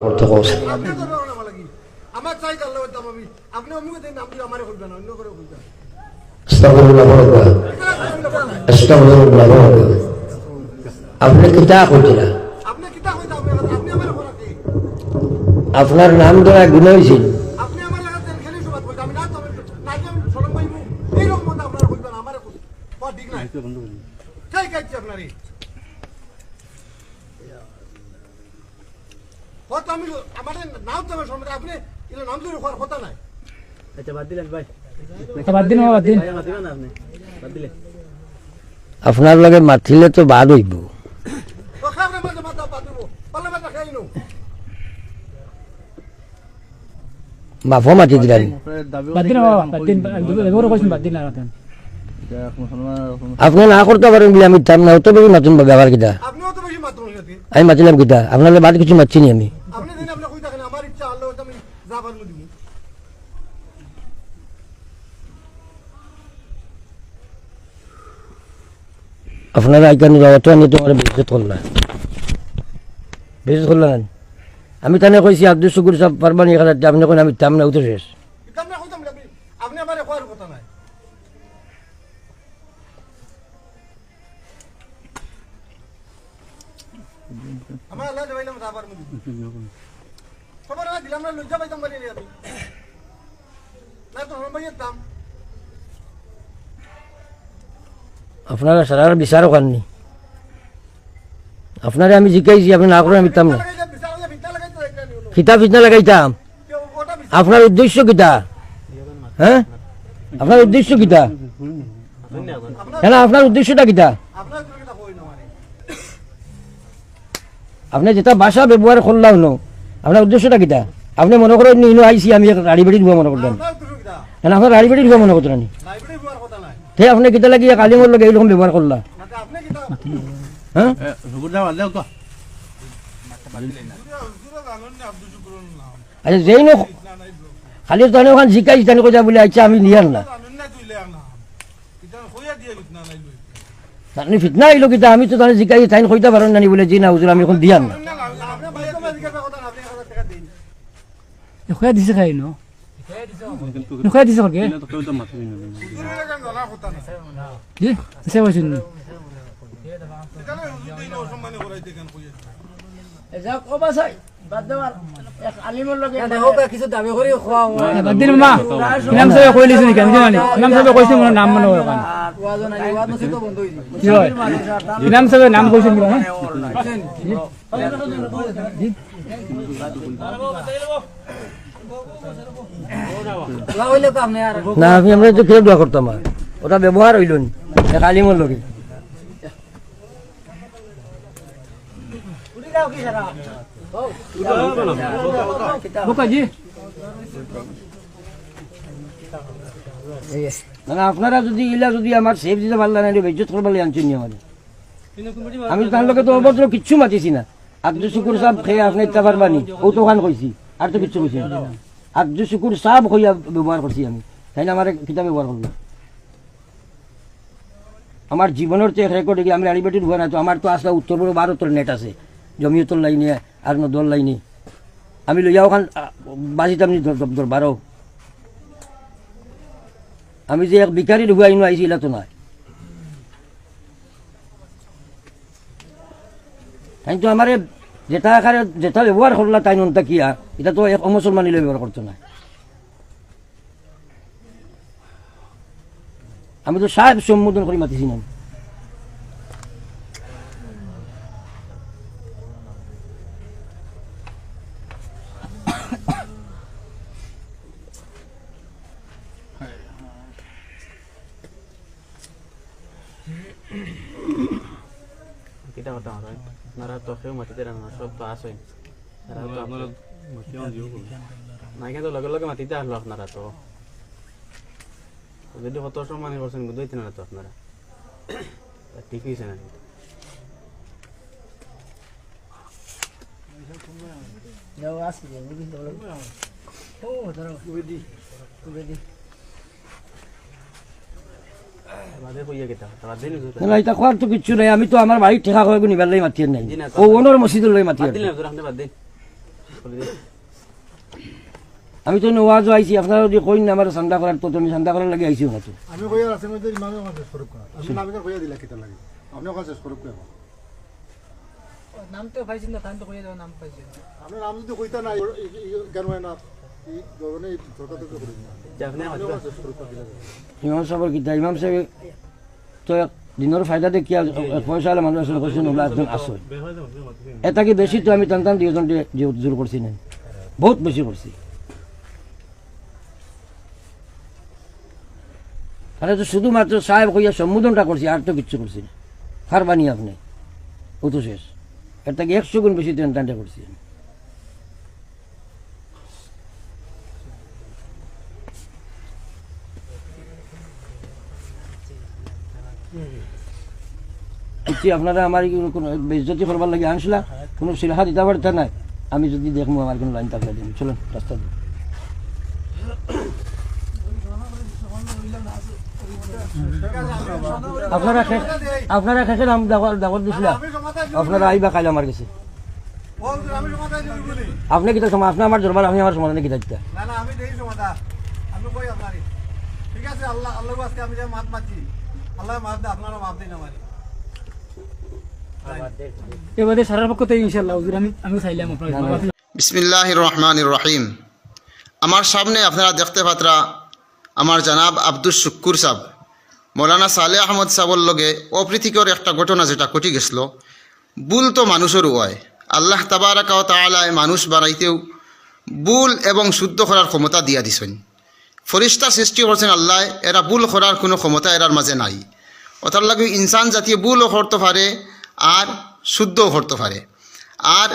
করতে কস আপনি আমার চাই আমি। অমুকে দিন আমারে অন্য করে কিতা আপনার নাম ধরা গুণ হয়েছিল আপনি আমার লাগা খেলি সুবাদ কইতা। আমি না আমি না কি আমি সরম পাইবো এই রকম মত আপনারা কইবেন আমারে কই বা ঠিক নাই চাই কাইছি আপনারই হয়তো আমি আমাদের নাম তো সম্বন্ধে আপনি এগুলো নাম ধরে হওয়ার কথা নাই। আচ্ছা বাদ দিলেন ভাই। তো বাদ দিন বাদ দিন। ভাই মাতিবেন না আপনি? বাদ দিলে আপনার লগে মাতিলে তো বাদ হইব। মাফও মাতি দিলেন আপনি না করতে পারেন বলে আমি তার না হতে পারি মাতুন ব্যবহার কিতা? বেশি আমি মাতিলাম কিতা? আপনার বাদ কিছু মাতছি নি আমি আপনি দিন আপনি কই থাকেন আমার ইচ্ছা আল্লাহ হয়তো আমি যাবার মধ্যে দিব আপনারা এখানে যাওয়া তো আমি তোমার বিজত করলাম বিজত করলাম আমি তানে কইছি, আব্দুল শুকুর সাহেব পারবানি এখানে আপনি কোন আমি তাম না উঠে শেষ। আপনি আমারে করার কথা নাই। আমার আল্লাহ দেবাইলাম যাবার মধ্যে সবার দিলাম না লজ্জা পাইতাম আমি না তো দাম। আপনারা সারার বিচারও কাননি আপনারে আমি জিকাইছি আপনি না করেন আমি না বিচার কিতা ফিতনা লাগাইতাম। বিচার আপনার উদ্দেশ্য কিতা? হ্যাঁ? আপনার উদ্দেশ্য কিতা? কেন আপনার উদ্দেশ্যটা কিতা? আপনি যেটা ভাষা ব্যবহার করলাম ন, আপনার উদ্দেশ্যটা কিতা? আপনি মনে করেন ইনো আইসি, আমি রাড়ি বাড়ি দিব মনে সুবিধা কেন আপনার রাড়ি বাড়ি দিব মনে করতেন আমি লাইব্রেরি হওয়ার কথা নাই তে আপনি কিতা লাগি কালিমর লগে এইরকম ব্যবহার করলা আপনি কিতা হ্যাঁ আচ্ছা যেই নো খালি তাহলে ওখানে জিকাইছি তাহলে কোথা বলে আচ্ছা আমি নিয়ার না। আপনি ফিতনা আইলো কিতা আমি তো তাহলে জিকাই তাই কইতে পারেন না। নি বলে জি না হুজুর আমি এখন দিয়ার না দিছে খাই ন? খুয়া দিছে ইনাম সাহেব কইছে মোর নাম মনে হয় কান কি হয় ইনাম সাহেব নাম কইছেন কি না আমি আমরা তো দোয়া করতাম ওটা ব্যবহার হইল নি। কালিমর লগে। বোকা জি না না, আপনারা যদি ইলা যদি আমার সেফ দিতে পারলেন না বেজ্জত করবার আনছেন আমার। আমি তার লগে তো অভদ্র কিচ্ছু মাতিছি না। আব্দুল শুকুর সাহেব খেয়ে আপনি ইত্যা পারবানি ও তো ওখান কইছি আর তো কিচ্ছু কইছি। আব্দুল শুকুর সাহেব হইয়া ব্যবহার করছি আমি তাই না আমার কিতাব ব্যবহার করব? আমার জীবনের তো রেকর্ড আমি আড়িবাটির ভয় না তো, আমার তো আসলে উত্তর পূর্ব ভারতের নেট আছে জমিয়তর লাইনে আর নদর লাইনে। আমি লইয়া ওখান বাজিতাম নি দর বারো আমি যে এক বিকারি ঢুকাই নো আইছি তো নয় তাই তো আমার যেটা আকারে যেটা ব্যবহার করলা তাই নন্তা কিয়া এটা তো এক অমুসলমানি ব্যবহার করতো না। আমি তো সাহেব সম্বোধন করে, মাতিছি না হয় ঠিক হয়েছে না বাদে কইয়া গেতা বাদে নিজুর না এটা খোয়ার তো কিচ্ছু নাই আমি তো আমার বাড়ির ঠেকা করে নিবার লাই মাতিয়ে নাই। জি না, ও অনর মসজিদের লই মাতিয়ে বাদ দিলেন হুজুর আপনি বাদ দিন বলে দে। আমি তো নোয়াজও আইছি আপনারা যদি কইন না আমার চান্দা করার তো আমি চান্দা করার লাগে আইছি না তো আমি কইয়া আছে মধ্যে ইমামে আমার শেষ করুক না আমি নামিকা কইয়া দিলা কিতা লাগে। আপনি ওখানে শেষ করুক নাম তো পাইছেন না তাই তো কইয়া নাম যদি কইতা না? ইমাম সাহেবের কিতা ইমাম সাহেব তো দিনের ফায়দা পয়সা হলে মানুষ আসলে কৈছে নোলা একজন এটা কি বেশি তো আমি টান টান দুজন জোর করছি না? বহুত বেশি করছি আরে তো শুধুমাত্র সাহেব কইয়া সম্বোধনটা করছি আর তো কিচ্ছু করছি না? খারবানি আপনি ও তো শেষ। এর থেকে একশো গুণ বেশি টান টানটা করছি কিছু আপনারা আমার কোনো বেজ্জতি করবার লাগে? আনছিলা কোনো সিলহা দিতে পারতা নাই আমি যদি দেখব আমার কোনো লাইন থাকলে দিন চলুন রাস্তা দিন আপনারা আপনারা শেষে নাম দাগর দিছিলা। আপনারা আইবা কাল আমার কাছে। আপনি কিতা সময় আপনি আমার জরবার আমি আমার সমাধানে কিতা দিতা। না না আমি দেই জমাতা আমি কই আপনারই ঠিক আছে আল্লাহ আল্লাহ আজকে আমি যে মাত। দে আপনারা মাপ দিন আমারই এবারে সারার পক্ষ থেকে ইনশাল্লাহ আমি আমি চাইলাম আপনার বিসমিল্লাহ রহমান রহিম আমার সামনে আপনারা দেখতে পাত্রা আমার জানাব আব্দুল শুক্কুর সাহ মৌলানা সালে আহমদ সাহর লগে অপ্রীতিকর একটা ঘটনা যেটা ঘটি গেছিল। বুল তো মানুষেরও হয় আল্লাহ তাবারাকাও তালায় মানুষ বানাইতেও বুল এবং শুদ্ধ করার ক্ষমতা দিয়া দিছেন। ফরিস্তা সৃষ্টি করছেন আল্লাহ এরা বুল করার কোনো ক্ষমতা এরার মাঝে নাই। ওটার লাগে ইনসান জাতীয় বুলও করতে পারে আর শুদ্ধও করতে পারে আর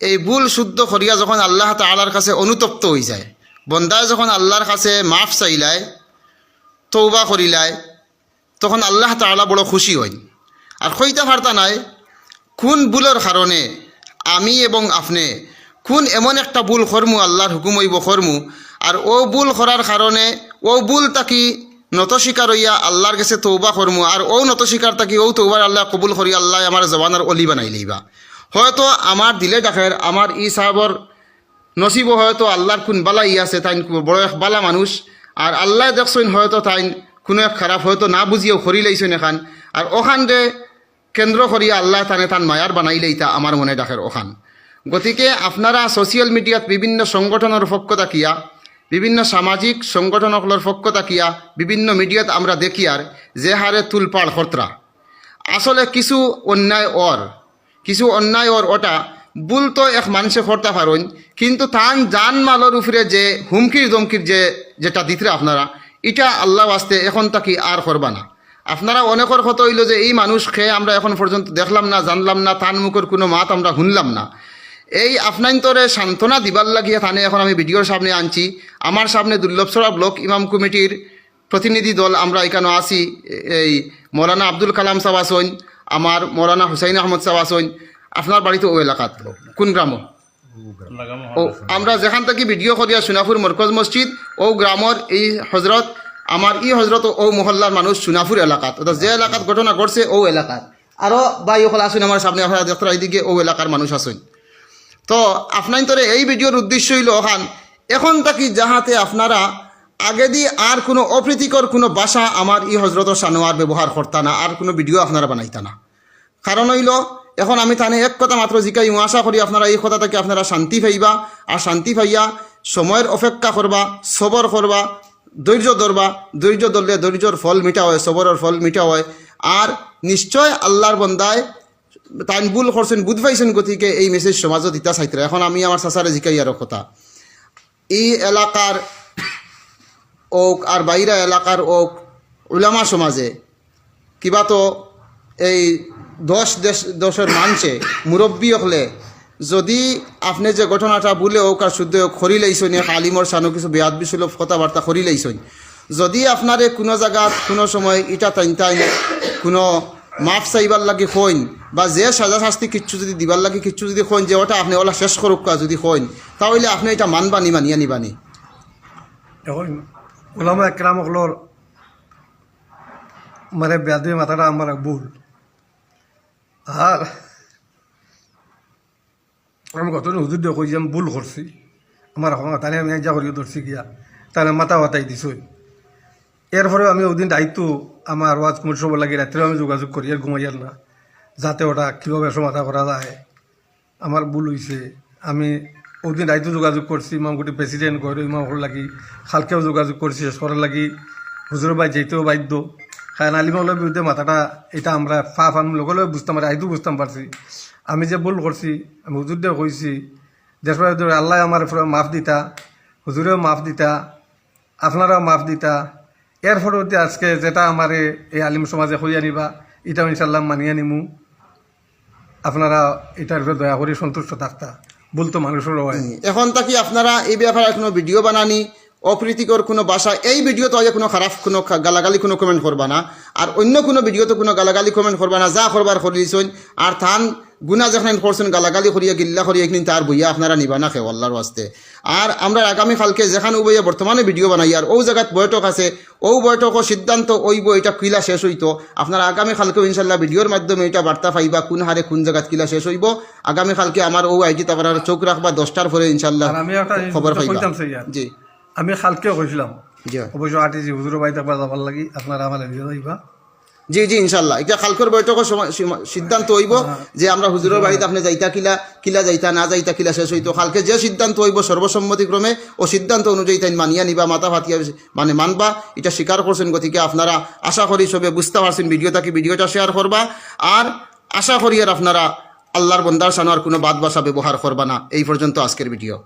এই ভুল শুদ্ধ করিয়া যখন আল্লাহ তালার কাছে অনুতপ্ত হয়ে যায় বন্দায় যখন আল্লাহর কাছে মাফ চাইলায় তৌবা করিলায় তখন আল্লাহ তালা বড় খুশি হই আর কইতে পারতা নাই, কোন ভুলের কারণে আমি এবং আপনি কোন এমন একটা ভুল কর্মু আল্লাহর হুকুম হইব কর্মু আর ও ভুল করার কারণে ও ভুল তাকি নত স্বীকার হইয়া আল্লাহর কাছে তৌবা কর্মু আর ও নত স্বীকার তাকি ও তৌবার আল্লাহ কবুল করি, আল্লাহ আমার জবানার অলি বানাই লইবা। হয়তো আমার দিলে ডাকের আমার ই সাহাবর নসিব হয়তো আল্লাহর কোন বালা ই আছে তাই বড় এক বালা মানুষ, আর আল্লাহ দেখছেন হয়তো তাই কোনো এক খারাপ হয়তো না বুঝিয়েও খরি লাইছেন এখান। আর ওখান রে কেন্দ্র করিয়া আল্লাহ তানে তান মায়ার বানাই তা আমার মনে ডাকের ওখান। গতিকে আপনারা সোশিয়াল মিডিয়াত বিভিন্ন সংগঠনের পক্ষ থাকিয়া বিভিন্ন সামাজিক সংগঠনগুলোর পক্ষ থাকিয়া বিভিন্ন মিডিয়াত আমরা দেখি আর, যে হারে তুলপাড় খরতরা আসলে কিছু অন্যায় অর কিছু অন্যায় অর ওটা ভুল তো এক মানুষে করতে পারেন কিন্তু তান জান মালের উপরে যে হুমকির দমকির যে, যেটা দিতে আপনারা এটা আল্লাহ আসতে এখন তাকি আর করবা না। আপনারা অনেকের কথা হইল যে এই মানুষ খেয়ে আমরা এখন পর্যন্ত দেখলাম না, জানলাম না, তান মুখের কোনো মাত আমরা শুনলাম না। এই আফনাইন্তরে সান্ত্বনা দিবার লাগিয়ে থানে এখন আমি ভিডিওর সামনে আনছি। আমার সামনে দুর্লভসরা ব্লক ইমাম কমিটির প্রতিনিধি দল আমরা এখানে আছি। এই মৌলানা আব্দুল কালাম সাহ আসইন আমার মৌলানা হুসাইন আহমদ সাহ আপনার বাড়িতে ও এলাকাত, কোন গ্রাম? ও, আমরা যেখান থেকে ভিডিও করিয়া সোনাপুর মরকজ মসজিদ, ও গ্রামর এই হজরত, আমার ই হজরত ও মহল্লার মানুষ সোনাপুর এলাকাত। অর্থাৎ যে এলাকাত ঘটনা ঘটছে, ও এলাকাত। আরও বাই ওখানে আসুন আমার সামনে, আপনারা এইদিকে ও এলাকার মানুষ আসুন। তো আপনার তোরে এই ভিডিওর উদ্দেশ্য হইল ওখান এখন তাকি যাহাতে আপনারা আগে দিয়ে আর কোনো অপ্রীতিকর কোনো বাসা আমার ই হজরত সানোয়ার ব্যবহার করতা না, আর কোনো ভিডিও আপনারা বানাইতা না। কারণ হইল, এখন আমি তানে এক কথা মাত্র জিকাই আশা করি আপনারা এই কথা থেকে আপনারা শান্তি পাইবা, আর শান্তি পাইয়া সময়ের অপেক্ষা করবা, সবর করবা, ধৈর্য ধরবা, ধৈর্য ধরলে ধৈর্যর ফল মিঠা হয়, সবরের ফল মিঠা হয়, আর নিশ্চয় আল্লাহর বন্দায় তাইন ভুল করছেন বুধ পাইছেন গতিকে এই মেসেজ সমাজত ইতা চাইতে এখন আমি আমার চাচারে জিকাই আর কথা। এই এলাকার ওক আর বাইরা এলাকার ওক উলামা সমাজে কিবা তো এই দশ দেশ দশের মানছে মুরব্বী হলে যদি আপনি যে ঘটনাটা বলে ওক আর শুদ্ধ হোক খরি লাইছনি আলিমর সানো কিছু বেয়াদ বিশুল কথাবার্তা খরি লাইছনি যদি আপনারে কোনো জায়গাত কোনো সময় ইটা টাইন টাইন কোনো মাফ চাইবার লাগে কইন বা যে সাজা শাস্তি কিচ্ছু যদি দিবার লাগে কিচ্ছু যদি কইন যে ওটা আপনি ওলা শেষ করুক যদি কইন তাহলে আপনি এটা মানবানি মানিয়া নিবানি এখন ওলামা একরাম হলোর মানে ব্যাধি মাথাটা আমার ভুল। আর আমি কত হুজুর দিয়ে কই যে আমি ভুল করছি আমার এখন তাহলে আমি যা করিও ধরছি গিয়া তাহলে মাথা মাথাই দিছই এরপরেও আমি ওদিন দায়িত্ব আমার ওয়াজ কুমির সব লাগে রাত্রেও আমি যোগাযোগ করি আর ঘুমাইয়ার না। যাতে ওটা কীভাবে সমাধা করা যায়, আমার ভুল হয়েছে আমি ওদিন দায়িত্ব যোগাযোগ করছি ইমামগুটি প্রেসিডেন্ট গৌর ইমাম লাগি, খালকেও যোগাযোগ করছি করার লাগি হুজুর ভাই যেতেও বাধ্য। খান আলিমাউলের বিরুদ্ধে মাথাটা, এটা আমরা ফা ফান লগলেও বুঝতাম পারি আইতো বুঝতাম পারছি। আমি যে ভুল করছি, আমি হুজুর কইছি দেশের আল্লাহ আমার মাফ দিতা, হুজুরেও মাফ দিতা, আপনারাও মাফ দিতা এর ফলতে আজকে যেটা আমার এই আলিম সমাজে হইয়া নিবা, এটাও ইনশাল্লাহ মানিয়ে নিমু। আপনারা এটার উপরে দয়া করে সন্তুষ্ট থাকতা। বলতো মানুষেরও হয়। এখন তাকি আপনারা এই ব্যাপারে কোনো ভিডিও বানানি, অপ্রীতিকর কোনো বাসা, এই ভিডিওতে আগে কোনো খারাপ কোনো গালাগালি কোনো কমেন্ট করবা না। আর অন্য কোনো ভিডিওতে কোনো গালাগালি কমেন্ট করবা না, যা করবার করিছইন আর থান গুনা যেখানে করছেন গালাগালি করিয়া গিল্লা করিয়া কিন্তু তার বইয়া আপনারা নিবা না খেয়ে আল্লাহর ওয়াস্তে। আর আমরা আগামী কালকে যেখানে বইয়া বর্তমানে ভিডিও বানাই আর ও জায়গাত বৈঠক আছে ও বৈঠক সিদ্ধান্ত ওই বই এটা কিলা শেষ হইতো আপনারা আগামী কালকেও ইনশাল্লাহ ভিডিওর মাধ্যমে এটা বার্তা পাইবা কোন হারে কোন জায়গাত কিলা শেষ হইব। আগামী কালকে আমার ও আইটি তারপর চোখ রাখবা দশটার পরে ইনশাল্লাহ খবর পাইবা। জি। আমি খালকেও কইছিলাম অবশ্য আটিছি হুজুর বাড়িতে লাগি আপনারা আমার এদিকে যাইবা। জি জি ইনশাল্লাহ এটা কালকের বৈঠকের সময় সিদ্ধান্ত হইব যে আমরা হুজুরের বাড়িতে আপনি যাইতা কিলা কিলা যাইতা না যাইতা কিলা শেষ হইতো। কালকে যে সিদ্ধান্ত হইব সর্বসম্মতিক্রমে ও সিদ্ধান্ত অনুযায়ী তাই মানিয়া নিবা মাথা ফাতিয়া মানে মানবা। এটা স্বীকার করছেন গতিকে আপনারা আশা করি সবে বুঝতে পারছেন ভিডিওটা কি ভিডিওটা শেয়ার করবা। আর আশা করি আর আপনারা আল্লাহর বন্দার সানোয়ার কোনো বাদ বাসা ব্যবহার করবা না। এই পর্যন্ত আজকের ভিডিও